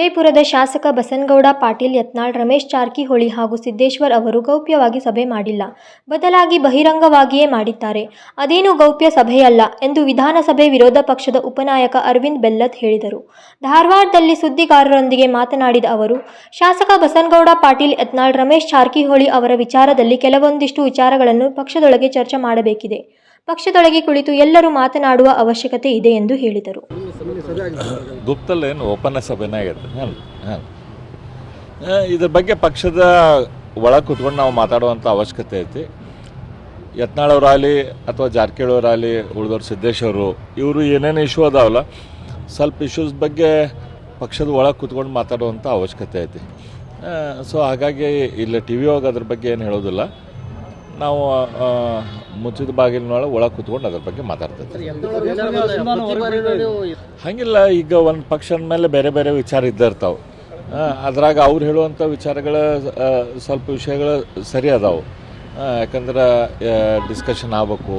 ವಿಜಯಪುರದ ಶಾಸಕ ಬಸನಗೌಡ ಪಾಟೀಲ್ ಯತ್ನಾಳ್, ರಮೇಶ್ ಜಾರಕಿಹೊಳಿ ಹಾಗೂ ಸಿದ್ದೇಶ್ವರ್ ಅವರು ಗೌಪ್ಯವಾಗಿ ಸಭೆ ಮಾಡಿಲ್ಲ. ಬದಲಾಗಿ ಬಹಿರಂಗವಾಗಿಯೇ ಮಾಡಿದ್ದಾರೆ. ಅದೇನು ಗೌಪ್ಯ ಸಭೆಯಲ್ಲ ಎಂದು ವಿಧಾನಸಭೆ ವಿರೋಧ ಪಕ್ಷದ ಉಪನಾಯಕ ಅರವಿಂದ್ ಬೆಲ್ಲತ್ ಹೇಳಿದರು. ಧಾರವಾಡದಲ್ಲಿ ಸುದ್ದಿಗಾರರೊಂದಿಗೆ ಮಾತನಾಡಿದ ಅವರು, ಶಾಸಕ ಬಸನಗೌಡ ಪಾಟೀಲ್ ಯತ್ನಾಳ್, ರಮೇಶ್ ಜಾರಕಿಹೊಳಿ ಅವರ ವಿಚಾರದಲ್ಲಿ ಕೆಲವೊಂದಿಷ್ಟು ವಿಚಾರಗಳನ್ನು ಪಕ್ಷದೊಳಗೆ ಚರ್ಚೆ ಮಾಡಬೇಕಿದೆ. ಪಕ್ಷದೊಳಗೆ ಕುಳಿತು ಎಲ್ಲರೂ ಮಾತನಾಡುವ ಅವಶ್ಯಕತೆ ಇದೆ ಎಂದು ಹೇಳಿದರು. ಗುಪ್ತಲ್ಲೇನು ಓಪನ್ ಸಭೆನೇ ಹಾಂ ಇದ್ರ ಬಗ್ಗೆ ಪಕ್ಷದ ಒಳಗೆ ಕುತ್ಕೊಂಡು ನಾವು ಮಾತಾಡುವಂಥ ಅವಶ್ಯಕತೆ ಐತಿ. ಯತ್ನಾಳವರಾಗಲಿ ಅಥವಾ ಜಾರಕಿಹೊಳಿಯವರಾಗಲಿ ಉಳಿದವ್ರು ಸಿದ್ದೇಶ್ವರು ಇವರು ಏನೇನು ಇಶ್ಯೂ ಅದಾವಲ್ಲ, ಸ್ವಲ್ಪ ಇಶ್ಯೂಸ್ ಬಗ್ಗೆ ಪಕ್ಷದ ಒಳಗೆ ಕುತ್ಕೊಂಡು ಮಾತಾಡುವಂಥ ಅವಶ್ಯಕತೆ ಐತಿ. ಸೊ ಹಾಗಾಗಿ ಇಲ್ಲಿ ಟಿ ವಿ ಒಳಗೆ ಅದ್ರ ಬಗ್ಗೆ ಏನು ಹೇಳೋದಿಲ್ಲ. ನಾವು ಮುಚ್ಚಿದ ಬಾಗಿಲಿನೊಳಗೆ ಒಳಗೆ ಕುತ್ಕೊಂಡು ಅದ್ರ ಬಗ್ಗೆ ಮಾತಾಡ್ತೈತೆ ಹಂಗಿಲ್ಲ ಈಗ ಒಂದು ಪಕ್ಷ ಮೇಲೆ ಬೇರೆ ಬೇರೆ ವಿಚಾರ ಇದ್ದಿರ್ತಾವೆ ಅದ್ರಾಗ ಅವ್ರು ಹೇಳುವಂಥ ವಿಚಾರಗಳ ಸ್ವಲ್ಪ ವಿಷಯಗಳು ಸರಿ ಅದಾವೆ. ಯಾಕಂದ್ರೆ ಡಿಸ್ಕಷನ್ ಆಗ್ಬೇಕು.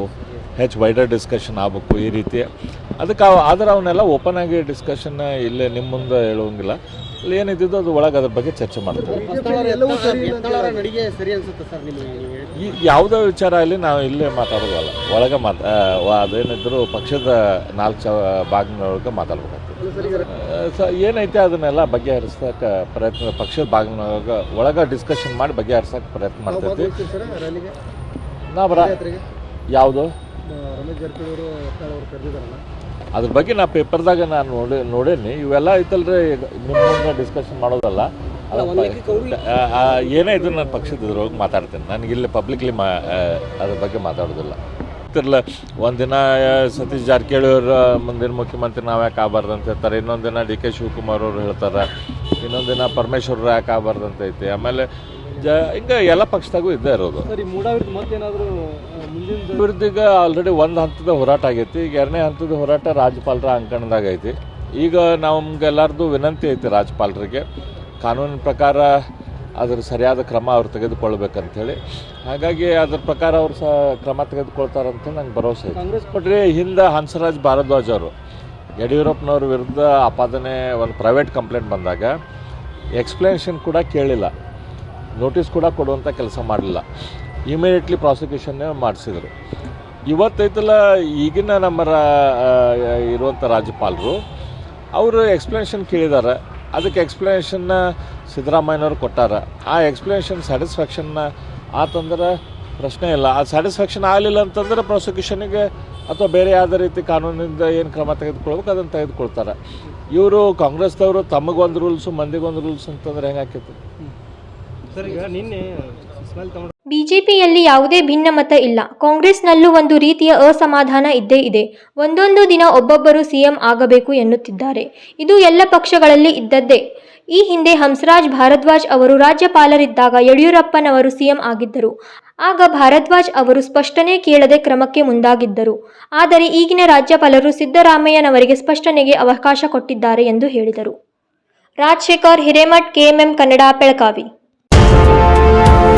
ಹೆಚ್ಚು ವೈಡರ್ ಡಿಸ್ಕಷನ್ ಆಗಬೇಕು ಈ ರೀತಿ. ಅದಕ್ಕೆ ಆದರೆ ಆದ್ರೆ ಅವನ್ನೆಲ್ಲ ಓಪನ್ ಆಗಿ ಡಿಸ್ಕಷನ್ ಇಲ್ಲೇ ನಿಮ್ಮ ಮುಂದೆ ಹೇಳುವಂಗಿಲ್ಲ. ಅಲ್ಲಿ ಏನಿದ್ದು ಅದು ಒಳಗೆ ಅದ್ರ ಬಗ್ಗೆ ಚರ್ಚೆ ಮಾಡ್ತೀವಿ. ಎತ್ತಳರ ಸರಿ ಅನ್ಸುತ್ತೆ ಸರ್ ನಿಮಗೆ? ಈ ಯಾವುದೇ ವಿಚಾರ ಇಲ್ಲಿ ನಾವು ಇಲ್ಲೇ ಮಾತಾಡೋದಲ್ಲ ಒಳಗೆ ಮಾತಾ ಅದೇನಿದ್ರು ಪಕ್ಷದ ನಾಲ್ಕು ಚ ಭಾಗನೊಳಗೆ ಮಾತಾಡ್ಬೇಕಾಗ್ತದೆ. ಸೊ ಸ ಏನೈತೆ ಅದನ್ನೆಲ್ಲ ಬಗೆಹರಿಸಕ್ಕೆ ಪ್ರಯತ್ನ ಪಕ್ಷದ ಭಾಗನೊಳಗೆ ಒಳಗೆ ಡಿಸ್ಕಷನ್ ಮಾಡಿ ಬಗೆಹರಿಸಕ್ಕೆ ಪ್ರಯತ್ನ ಮಾಡ್ತೈತಿ ಸರ್ ರ್ಯಾಲಿಗೆ. ನಾ ಬರ ಯಾವುದು? ರಮೇಶ್ ಜಾರಕಿಹೊಳಿ ಅವರು ಕರೆದಿದ್ದಾರಲ್ಲ. ಅದ್ರ ಬಗ್ಗೆ ನಾ ಪೇಪರ್ದಾಗ ನಾನು ನೋಡಿ ನೋಡೇನಿ. ಇವೆಲ್ಲ ಐತಲ್ರಿ ನಿಮ್ಮ ಡಿಸ್ಕಷನ್ ಮಾಡೋದಲ್ಲ. ಏನೇ ಇದ್ರು ನಾನು ಪಕ್ಷದ ಇದ್ರೊಳಗೆ ಮಾತಾಡ್ತೇನೆ. ನನಗೆ ಇಲ್ಲಿ ಪಬ್ಲಿಕ್ಲಿ ಮಾ ಅದ್ರ ಬಗ್ಗೆ ಮಾತಾಡೋದಿಲ್ಲ. ಗೊತ್ತಿರಲ್ಲ ಒಂದಿನ ಸತೀಶ್ ಜಾರಕಿಹೊಳಿ ಅವರ ಮುಂದಿನ ಮುಖ್ಯಮಂತ್ರಿ ನಾವು ಯಾಕೆ ಆಗಬಾರ್ದು ಅಂತ ಹೇಳ್ತಾರೆ. ಇನ್ನೊಂದಿನ ದಿನ ಡಿ ಕೆ ಶಿವಕುಮಾರ್ ಅವರು ಹೇಳ್ತಾರೆ. ಇನ್ನೊಂದು ದಿನ ಪರಮೇಶ್ವರ್ ಯಾಕೆ ಆಗಬಾರ್ದು ಅಂತ ಐತಿ. ಆಮೇಲೆ ಜ ಹಿಂಗೆ ಎಲ್ಲ ಪಕ್ಷದಾಗೂ ಇದ್ದೇ ಇರೋದು. ವಿರುದ್ಧ ಆಲ್ರೆಡಿ ಒಂದು ಹಂತದ ಹೋರಾಟ ಆಗೈತಿ ಈಗ ಎರಡನೇ ಹಂತದ ಹೋರಾಟ ರಾಜ್ಯಪಾಲರ ಅಂಕಣದಾಗ ಐತಿ. ಈಗ ನಮ್ಗೆಲ್ಲರದು ವಿನಂತಿ ಐತಿ ರಾಜ್ಯಪಾಲರಿಗೆ ಕಾನೂನಿನ ಪ್ರಕಾರ ಅದ್ರ ಸರಿಯಾದ ಕ್ರಮ ಅವ್ರು ತೆಗೆದುಕೊಳ್ಬೇಕಂತೇಳಿ. ಹಾಗಾಗಿ ಅದ್ರ ಪ್ರಕಾರ ಅವ್ರು ಸಹ ಕ್ರಮ ತೆಗೆದುಕೊಳ್ತಾರಂತ ನಂಗೆ ಭರವಸೆ ಐತಿ. ಕಾಂಗ್ರೆಸ್ ಕೊಟ್ರೆ ಹಿಂದೆ ಹಂಸರಾಜ್ ಭಾರದ್ವಾಜ್ ಅವರು ಯಡಿಯೂರಪ್ಪನವ್ರ ವಿರುದ್ಧ ಆಪಾದನೆ ಒಂದು ಪ್ರೈವೇಟ್ ಕಂಪ್ಲೇಂಟ್ ಬಂದಾಗ ಎಕ್ಸ್ಪ್ಲನೇಷನ್ ಕೂಡ ಕೇಳಿಲ್ಲ. ನೋಟಿಸ್ ಕೂಡ ಕೊಡುವಂಥ ಕೆಲಸ ಮಾಡಲಿಲ್ಲ. ಇಮಿಡಿಯೇಟ್ಲಿ ಪ್ರಾಸಿಕ್ಯೂಷನ್ನೇ ಮಾಡಿಸಿದರು. ಇವತ್ತೈತಲ್ಲ ಈಗಿನ ನಮ್ಮ ರಾ ಇರುವಂಥ ರಾಜ್ಯಪಾಲರು, ಅವರು ಎಕ್ಸ್ಪ್ಲನೇಷನ್ ಕೇಳಿದ್ದಾರೆ ಅದಕ್ಕೆ ಎಕ್ಸ್ಪ್ಲನೇಷನ್ನ ಸಿದ್ದರಾಮಯ್ಯನವರು ಕೊಟ್ಟಾರ. ಆ ಎಕ್ಸ್ಪ್ಲನೇಷನ್ ಸ್ಯಾಟಿಸ್ಫ್ಯಾಕ್ಷನ್ನ ಆತಂದ್ರೆ ಪ್ರಶ್ನೆ ಇಲ್ಲ. ಆ ಸ್ಯಾಟಿಸ್ಫ್ಯಾಕ್ಷನ್ ಆಗಲಿಲ್ಲ ಅಂತಂದ್ರೆ ಪ್ರಾಸಿಕ್ಯೂಷನಿಗೆ ಅಥವಾ ಬೇರೆ ಯಾವುದೇ ರೀತಿ ಕಾನೂನಿಂದ ಏನು ಕ್ರಮ ತೆಗೆದುಕೊಳ್ಬೇಕು, ಅದನ್ನು ತೆಗೆದುಕೊಳ್ತಾರೆ. ಇವರು ಕಾಂಗ್ರೆಸ್ದವರು ತಮಗೊಂದು ರೂಲ್ಸು ಮಂದಿಗೊಂದು ರೂಲ್ಸ್ ಅಂತಂದ್ರೆ ಹೆಂಗಾಕೈತಿ ಸರ್ ಈಗ ನಿನ್ನೆ ಇಸ್ಮಾಯಿಲ್ ತಮ್ಮ ಬಿಜೆಪಿಯಲ್ಲಿ ಯಾವುದೇ ಭಿನ್ನಮತ ಇಲ್ಲ. ಕಾಂಗ್ರೆಸ್ನಲ್ಲೂ ಒಂದು ರೀತಿಯ ಅಸಮಾಧಾನ ಇದ್ದೇ ಇದೆ. ಒಂದೊಂದು ದಿನ ಒಬ್ಬೊಬ್ಬರು ಸಿಎಂ ಆಗಬೇಕು ಎನ್ನುತ್ತಿದ್ದಾರೆ. ಇದು ಎಲ್ಲ ಪಕ್ಷಗಳಲ್ಲಿ ಇದ್ದದ್ದೇ. ಈ ಹಿಂದೆ ಹಂಸರಾಜ್ ಭಾರದ್ವಾಜ್ ಅವರು ರಾಜ್ಯಪಾಲರಿದ್ದಾಗ ಯಡಿಯೂರಪ್ಪನವರು ಸಿಎಂ ಆಗಿದ್ದರು. ಆಗ ಭಾರದ್ವಾಜ್ ಅವರು ಸ್ಪಷ್ಟನೆ ಕೇಳದೆ ಕ್ರಮಕ್ಕೆ ಮುಂದಾಗಿದ್ದರು. ಆದರೆ ಈಗಿನ ರಾಜ್ಯಪಾಲರು ಸಿದ್ದರಾಮಯ್ಯನವರಿಗೆ ಸ್ಪಷ್ಟನೆಗೆ ಅವಕಾಶ ಕೊಟ್ಟಿದ್ದಾರೆ ಎಂದು ಹೇಳಿದರು. Rajashekhar Hiremath KMM Kannada, Belagavi. Thank you.